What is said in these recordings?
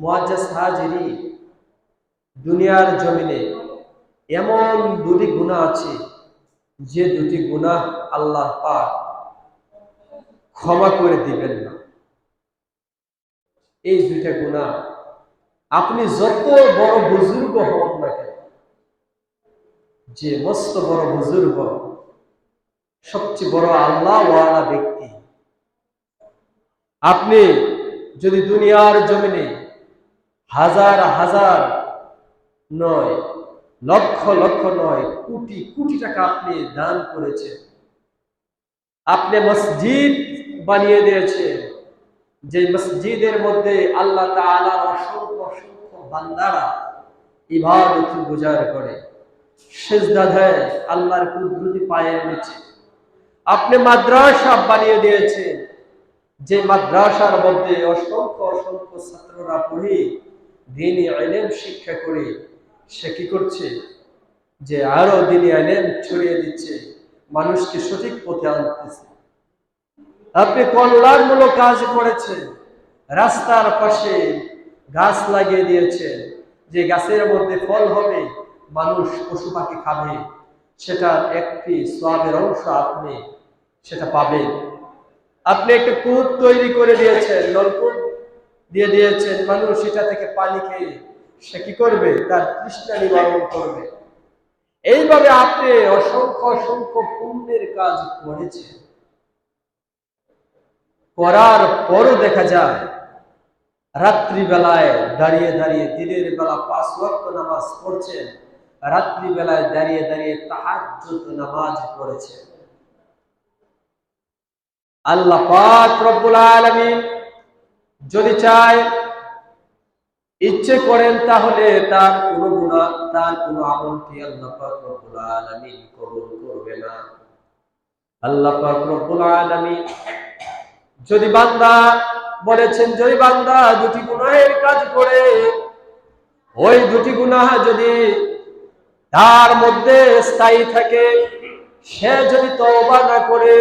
মুআজ্জাজ হাজিরি দুনিয়ার জমিনে এমন দুটি গুনাহ আছে, যে দুটি গুনাহ আল্লাহ পাক ক্ষমা করে দিবেন না। এই দুইটা গুনাহ আপনি যত বড় বুজুর্গ হন না কেন, যে মস্ত বড় বুজুর্গ, সবচেয়ে বড় আল্লাহ ওয়ালা ব্যক্তি, আপনি যদি দুনিয়ার জমিনে হাজার হাজার নয়, লক্ষ লক্ষ নয়, কোটি কোটি টাকা আপনি দান করেছেন। আপনি মসজিদ বানিয়ে দিয়েছেন। যে মসজিদের মধ্যে আল্লাহ অসংখ্য অসংখ্য বান্দারা ইবাদত গুজার করে। সেজদা দেয় আল্লাহর পায়ের নিচে। আপনি মাদ্রাসা বানিয়ে যে মাদ্রাসার মধ্যে অসংখ্য অসংখ্য ছাত্ররা পড়ে দিনই আইলেম শিক্ষা করে, সে কি করছে? যে আরও দিনই আইলেম ছড়িয়ে দিচ্ছে, মানুষকে সঠিক পথে আনতেছে। আপনি কল্যাণমূলক কাজ করেছেন, রাস্তার পাশে গাছ লাগিয়ে দিয়েছেন, যে গাছের মধ্যে ফল হবে, মানুষ পশু পাখি খাবে, সেটার একটি সোয়াবের অংশ আপনি সেটা পাবেন। আপনি একটা কূপ তৈরি করে দিয়েছেন, নলকূপ দিয়ে দিয়েছেন মানুষ সেটা থেকে পানি খেয়ে, সে কি করবে? তার তৃষ্ণা নিবারণ করবে। এইভাবে আপনি অসংখ্য অসংখ্য পুণ্যের কাজ করেছেন। করার পরও দেখা যায়, রাত্রিবেলায় দাঁড়িয়ে দাঁড়িয়ে দিনের বেলা পাঁচ ওয়াক্ত নামাজ পড়ছেন, রাত্রিবেলায় দাঁড়িয়ে দাঁড়িয়ে তাহাজ্জুদ নামাজ পড়েছেন। আল্লাহ পাক রব্বুল আলামিন যদি চায়, ইচ্ছে করেন তাহলে তার কোনো গুণা, তার কোনো আমলটি আল্লাহ রব্বুল আলামিন কবুল করবে না। আল্লাহ রব্বুল আলামিন যদি বান্দা বলেছেন, যদি বান্দা দুটি গুনাহের কাজ করে, ওই দুটি গুনাহ যদি তার মধ্যে স্থায়ী থাকে, সে যদি তওবা না করে,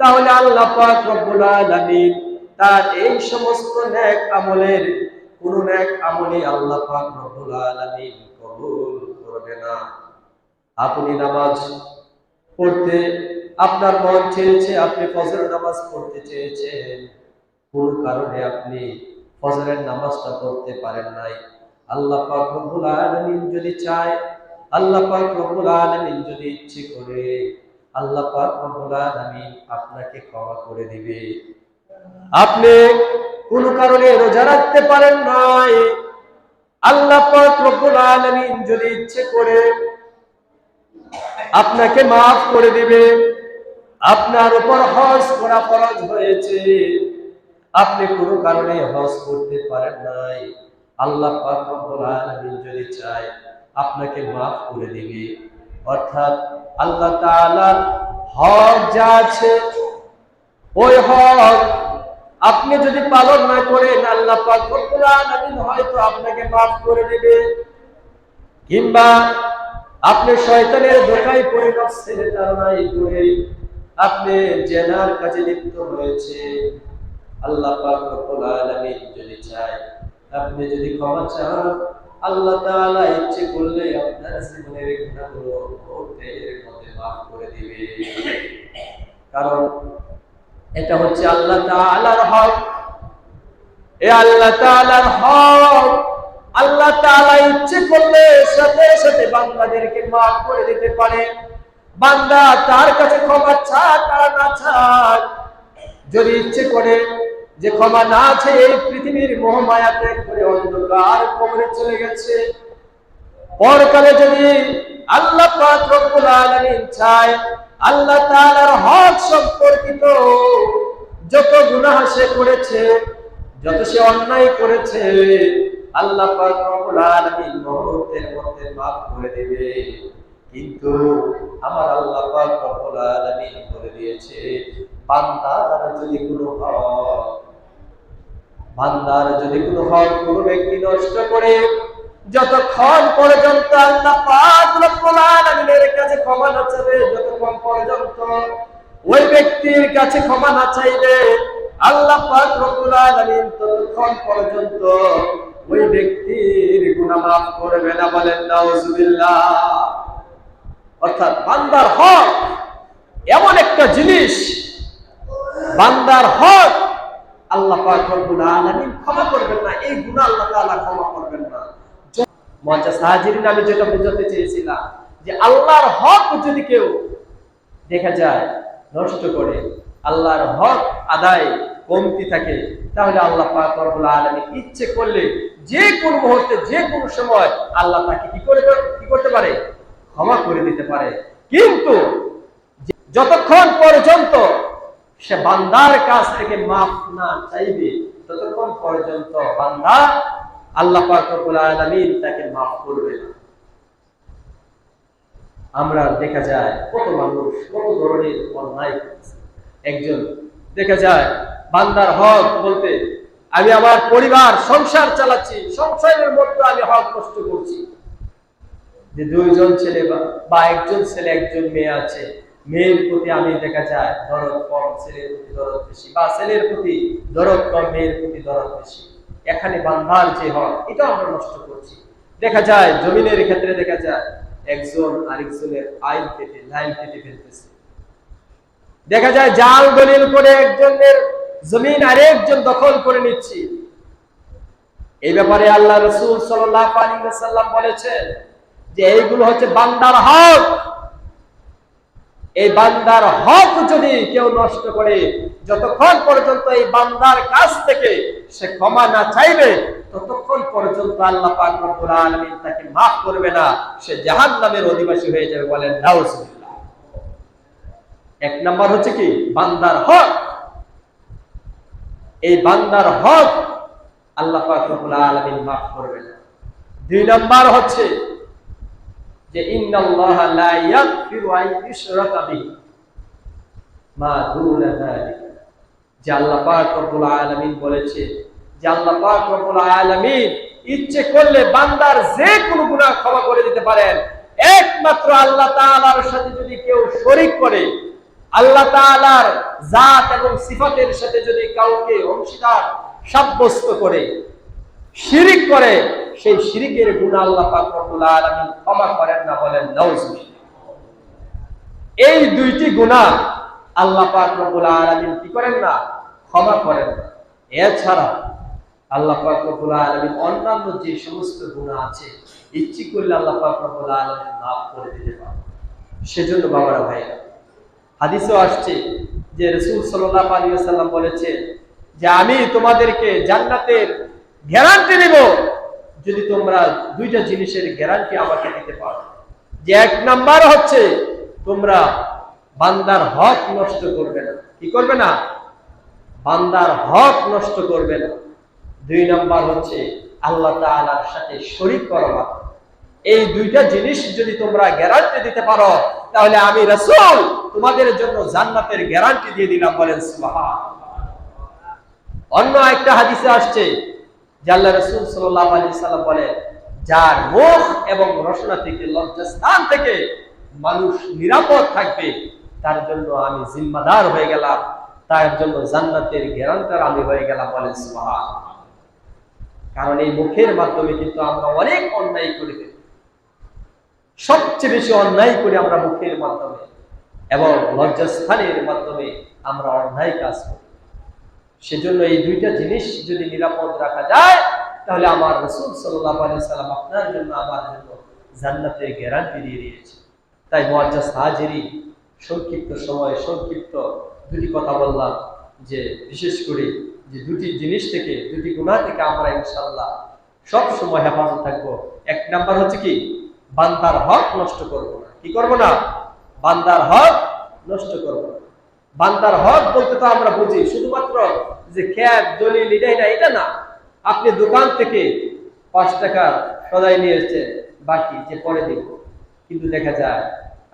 তাহলে আল্লাহ পাক রব্বুল আলামিন তার এই সমস্ত নেক আমলের, কোন নেক আমলই আল্লাহ পাক রব্বুল আলামিন কবুল করবে না। আপনি নামাজ পড়তে, আপনার মন চেয়েছে, আপনি ফজর নামাজ পড়তে চেয়েছেন, কোন কারণে আপনি ফজরের নামাজটা পড়তে পারেন নাই। আল্লাহ পাক রব্বুল আলামিন যদি চায়, আল্লাহ পাক রব্বুল আলামিন যদি ইচ্ছে করে, আল্লাহ পাক রব্বুল আলামিন আপনাকে ক্ষমা করে দিবে। আপনি কোন কারণে রোজা রাখতে পারেন নাই। আল্লাহ যদি ইচ্ছে করে আপনাকে মাফ করে দিবে, আপনার উপর হজ করা ফরজ হয়েছে। আপনি কোনো কারণে হজ করতে পারেন নাই। আল্লাহ যদি চায় আপনাকে মাফ করে দিবে। অর্থাৎ আল্লাহ তাআলার হক যা আছে, ওই হক আপনি যদি পালন না করেন, আল্লাহ হয়তো আপনাকে মাফ করে দিবে। কিংবা আপনি শয়তানের ধোকায় পড়ে নফসের তাড়নায় করে আপনি জেনার কাজে লিপ্ত হয়েছে। আল্লাহ যদি চায়, আপনি যদি ক্ষমা চান, আল্লাহ তাআলা ইচ্ছে করলে আপনার জীবনের গুনাহগুলো মধ্যে মাফ করে দিবে। কারণ এটা হচ্ছে আল্লাহ তাআলার হক। এ আল্লাহ তাআলার হক। আল্লাহ তাআলা ইচ্ছে করলে সাথে সাথে বান্দাদেরকে মাফ করে দিতে পারে। বান্দা তার কাছে ক্ষমা চাক আর না চাক যদি ইচ্ছে করে যে ক্ষমা না আছে এই পৃথিবীর মোহমায়া ত্যাগ করে অন্ধকার কবরে চলে গেছে। পরকালে যদি আল্লাহ আলামিন চায় আল্লাহ তাআলার হক সম্পর্কিত যত গুনাহ সে করেছে, যত সে অন্যায় করেছে, আল্লাহ পাক রব্বুল আলামিন মধ্যে মাফ করে দেবে। কিন্তু আমার আল্লাহ পাক রব্বুল আলামিন বলে দিয়েছে, বান্দার যদি কোনো হক, বান্দার যদি কোনো হক কোনো ব্যক্তি নষ্ট করে যতক্ষণ পর্যন্ত আল্লাহ পাক রব্বুল আলামিনের কাছে ক্ষমা না চাবে যতক্ষণ পর্যন্ত ওই ব্যক্তির কাছে ক্ষমা না চাইবে, আল্লাহ পাক রব্বুল আলামিন ততক্ষণ পর্যন্ত ওই ব্যক্তির গুনাহ মাফ করবে না বলেন, নাউজুবিল্লাহ। অর্থাৎ বান্দার হক এমন একটা জিনিস, বান্দার হক আল্লাহ পাক রব্বুল আলামিন ক্ষমা করবেন না, এই গুনাহ আল্লাহ তাআলা ক্ষমা করবেন না। মজা সাহাজিরিন আমি যেটা বোঝাতে চেয়েছিলাম যে আল্লাহর হক যদি কেউ দেখা যায় নষ্ট করে, আল্লাহর হক আদায় কমতি থাকে, তাহলে আল্লাহ রব্বুল ইচ্ছে করলে যে কোন মুহূর্তে, যে কোন সময় আল্লাহ তাকে কি করে কি করতে পারে? ক্ষমা করে দিতে পারে। কিন্তু যতক্ষণ পর্যন্ত সে বান্দার কাছ থেকে মাফ না চাইবে, ততক্ষণ পর্যন্ত বান্দা আল্লাহ রব্বুল তাকে মাফ করবে না। আমরা দেখা যায় কত মানুষ কত ধরনের অন্যায় করছে একজন দেখা যায়, বান্দার হক বলতে, আমি আমার পরিবার, সংসার চালাচ্ছি, সংসারের মধ্যে আমি হক নষ্ট করছি। যে দুইজন ছেলে বা একজন ছেলে, একজন মেয়ে আছে, মেয়ের প্রতি আমি দেখা যায় দরদ কম, ছেলের প্রতি দরদ বেশি, বা ছেলের প্রতি দরদ কম, মেয়ের প্রতি দরদ বেশি। এখানে বান্ধার যে হক এটা আমরা নষ্ট করছি। দেখা যায়, জমিনের ক্ষেত্রে দেখা যায়, একজন আরেকজনের আইন কেটে, লাইন কেটে ফেলতেছে। দেখা যায়, জাল দলিল করে একজনের জমিন আরেকজন দখল করে নিচ্ছি। এই ব্যাপারে আল্লাহ রসুল সাল্লাম বলেছেন যে এইগুলো হচ্ছে বান্দার হক। এই বান্দার হক যদি কেউ নষ্ট করে, যতক্ষণ পর্যন্ত এই বান্দার কাছ থেকে সে ক্ষমা না চাইবে, ততক্ষণ পর্যন্ত আল্লাহ পাক রব্বুল আলামিন তাকে মাফ করবে না, সে জাহান্নামের অধিবাসী হয়ে যাবে বলেন, নাউজুবিল্লাহ। এক নাম্বার হচ্ছে কি? বান্দার হক। এই বান্দার হক আল্লাহ পাক রব্বুল আলামিন মাফ করবে না। দুই নাম্বার হচ্ছে যে ইন্নাল্লাহ লা ইয়াগফিরু আন ইউশরাকা বিহি। মা দুনা যালিকা। যে আল্লাহ পাক রব্বুল আলামিন বলেছে যে আল্লাহ পাক রব্বুল আলামিন ইচ্ছে করলে বান্দার যে কোনো গুনাহ ক্ষমা করে দিতে পারেন। একমাত্র আল্লাহ তাআলার সাথে যদি কেউ শরীক করে, আল্লাহ তাআলার জাত এবং সিফাতের সাথে যদি কাউকে অংশীদার সাব্যস্ত করে, শিরিক করে সেই শিরিকের গুণ আল্লাহ ক্ষমা করেন না বলেন নাউজুবিল্লাহ এই দুইটি গুনাহ আল্লাহ পাক কি করেন না? ক্ষমা করেন না। এছাড়া আল্লাহ অন্যান্য যে সমস্ত আছে করলে আল্লাহ করে দিতে পারেন। সেজন্য বাবারা ভাইরা হাদিসেও আসছে যে রসুল সাল্লাহ আলী সাল্লাম বলেছে যে, আমি তোমাদেরকে জান্নাতের গ্যারান্টি দেব যদি তোমরা দুইটা জিনিসের গ্যারান্টি আমাকে দিতে পারো। যে এক নাম্বার হচ্ছে, তোমরা বান্দার হক নষ্ট করবে না। কি করবে না? বান্দার হক নষ্ট করবে না। দুই নাম্বার হচ্ছে, আল্লাহ তাআলার সাথে শরীক করা এই দুইটা জিনিস যদি তোমরা গ্যারান্টি দিতে পারো, তাহলে আমি রাসূল তোমাদের জন্য জান্নাতের গ্যারান্টি দিয়ে দিলাম বলেন সুবহান অন্য একটা হাদিসে আসছে আল্লাহ রাসূল সাল্লাল্লাহু আলাইহি সাল্লাম যার মুখ এবং রসনা থেকে লজ্জাস্থান থেকে মানুষ নিরাপদ থাকবে, তার জন্য আমি জিম্মাদার হয়ে গেলাম, তার জন্য জান্নাতের গ্যারান্টার আমি হয়ে গেলাম বলেন সুবহান কারণ এই মুখের মাধ্যমে কিন্তু আমরা অনেক অন্যায় করে ফেলি। সবচেয়ে বেশি অন্যায় করি আমরা মুখের মাধ্যমে এবং লজ্জাস্থানের মাধ্যমে আমরা অন্যায় কাজ করি। সেজন্য এই দুইটা জিনিস যদি নিরাপদ রাখা যায়, তাহলে আমার রসুল সাল্লাহ আলি সাল্লাম আপনার জন্য আমার জন্য জান্নাতের গ্যারান্টি দিয়ে দিয়েছে তাই মোয়াজ্জাজ হাজিরি সংক্ষিপ্ত সময় সংক্ষিপ্ত দুটি কথা বললাম যে, বিশেষ করে যে দুটি জিনিস থেকে, দুটি গুণা থেকে আমরা ইনশাল্লাহ সব সময় হেফাজত থাকব। এক নাম্বার হচ্ছে কি? বান্দার হক নষ্ট করব না। কি করব না? বান্দার হক বান্দার হক বলতে তো আমরা বুঝি। শুধুমাত্র যে খ্যাত, দলিল এটাই না এটা না। আপনি দোকান থেকে পাঁচ টাকা সদাই নিয়ে এসছেন, বাকি যে পরে দিব। কিন্তু দেখা যায়,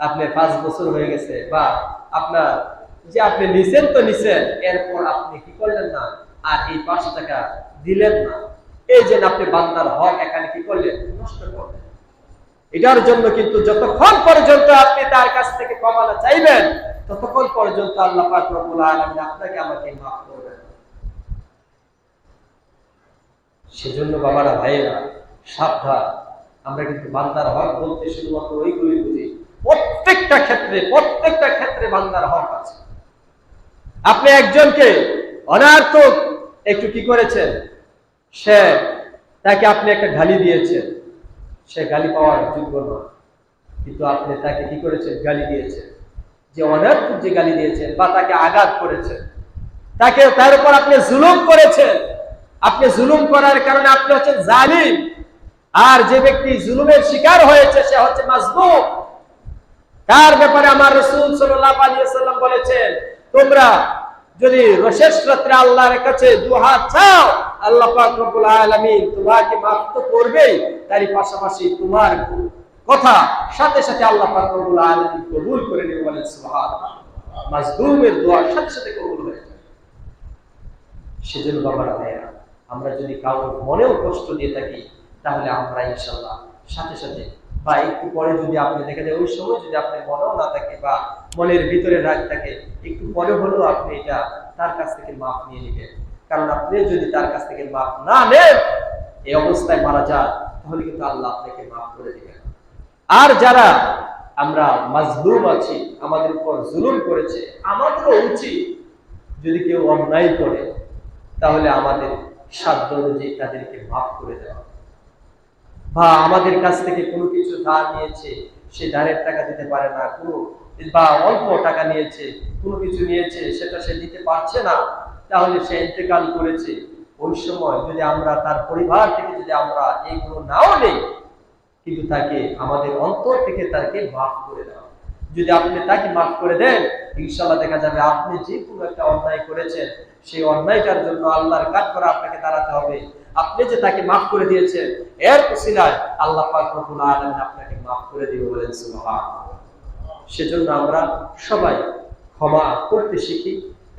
আপনি পাঁচ বছর হয়ে গেছে বা আপনার যে আপনি নিছেন তো নিছেন, এরপর আপনি কি করলেন না? আর এই পাঁচ টাকা দিলেন না। এই যে আপনি বান্দার হক, এখানে কি করলেন? নষ্ট করলেন। এটার জন্য কিন্তু যতক্ষণ পর্যন্ত আপনি তার কাছ থেকে কমানো চাইবেন ততক্ষণ পর্যন্ত আল্লাহ আপনাকে আমাকে মাফ করবেন। সেজন্য বাবারা, ভাইয়েরা, সাবধান। আমরা কিন্তু বান্দার হক বলতে শুধুমাত্র ওইগুলি বুঝি। প্রত্যেকটা ক্ষেত্রে প্রত্যেকটা ক্ষেত্রে বান্দার হক আছে। আপনি একজনকে অনার্থক একটু কি করেছেন? সে তাকে আপনি একটা গালি দিয়েছেন। সে গালি পাওয়ার যোগ্য নয়। কিন্তু আপনি তাকে কি করেছেন? গালি দিয়েছেন। যে অনেক যে গালি দিয়েছেন বা তাকে আঘাত করেছেন তাকে, তার উপর আপনি জুলুম করেছেন। আপনি জুলুম করার কারণে আপনি হচ্ছেন জালিম। আর যে ব্যক্তি জুলুমের শিকার হয়েছে, সে হচ্ছে মাজলুম। তার ব্যাপারে আমার রসুল সাল্লাম বলেছেন, তোমরা যদি শেষ রাত্রে আল্লাহর কাছে দু হাত চাও, আল্লাহ পাক তোমাকে মাফ তো করবেই, তারই পাশাপাশি তোমার কথা, সাথে সাথে আল্লাহ পাক রব্বুল আলামিন কবুল করে নেবে বলেন, সুবহানাল্লাহ। মাজলুমের দোয়া সাথে সাথে কবুল হয়ে যায়। সেজন্য বাবারা ভাইয়া আমরা যদি কারোর মনেও কষ্ট দিয়ে থাকি, তাহলে আমরা ইনশাল্লাহ সাথে সাথে বা একটু পরে যদি আপনি দেখে যায় ওই সময় যদি আপনার মনেও না থাকে বা মনের ভিতরে রাগ থাকে, একটু পরে হলেও আপনি এটা তার কাছ থেকে মাপ নিয়ে নেবেন। কারণ আপনি যদি তার কাছ থেকে মাপ না নেন, এই অবস্থায় মারা যান, তাহলে কিন্তু আল্লাহ আপনাকে মাফ করে দিবেন। আর যারা আমরা মাজলুম আছি, আমাদের উপর জুলুম করেছে, আমাদেরও উচিত যদি কেউ অন্যায় করে, তাহলে আমাদের সাধ্য অনুযায়ী তাদেরকে মাফ করে দেওয়া। বা আমাদের কাছ থেকে কোনো কিছু ধার নিয়েছে, সে ধারের টাকা দিতে পারে না, কোনো বা অল্প টাকা নিয়েছে, কোনো কিছু নিয়েছে, সেটা সে দিতে পারছে না, তাহলে সে ইন্তেকাল করেছে। ওই সময় যদি আমরা তার পরিবার থেকে যদি আমরা এইগুলো নাও নেই কিন্তু তাকে আমাদের অন্তর থেকে তাকে মাফ করে দেওয়া যদি আপনি তাকে মাফ করে দেন ইনশাল্লাহ দেখা যাবে আপনি যে কোনো একটা অন্যায় করেছেন, সেই অন্যায়টার জন্য আল্লাহর কাজ করা আপনাকে দাঁড়াতে হবে। আপনি যে তাকে মাফ করে দিয়েছেন, এর উসিলায় আল্লাহ পাক রব্বুল আপনাকে মাফ করে দিবে বলেন সেজন্য আমরা সবাই ক্ষমা করতে শিখি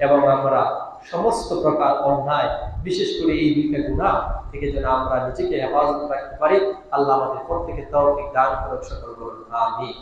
এবং আমরা সমস্ত প্রকার অন্যায়, বিশেষ করে এই দুইটা গুণা থেকে যেন আমরা নিজেকে হেফাজত রাখতে পারি, আল্লাহ আমাদের প্রত্যেকে তৌফিক দান করুন সকল বলুন, আমিন।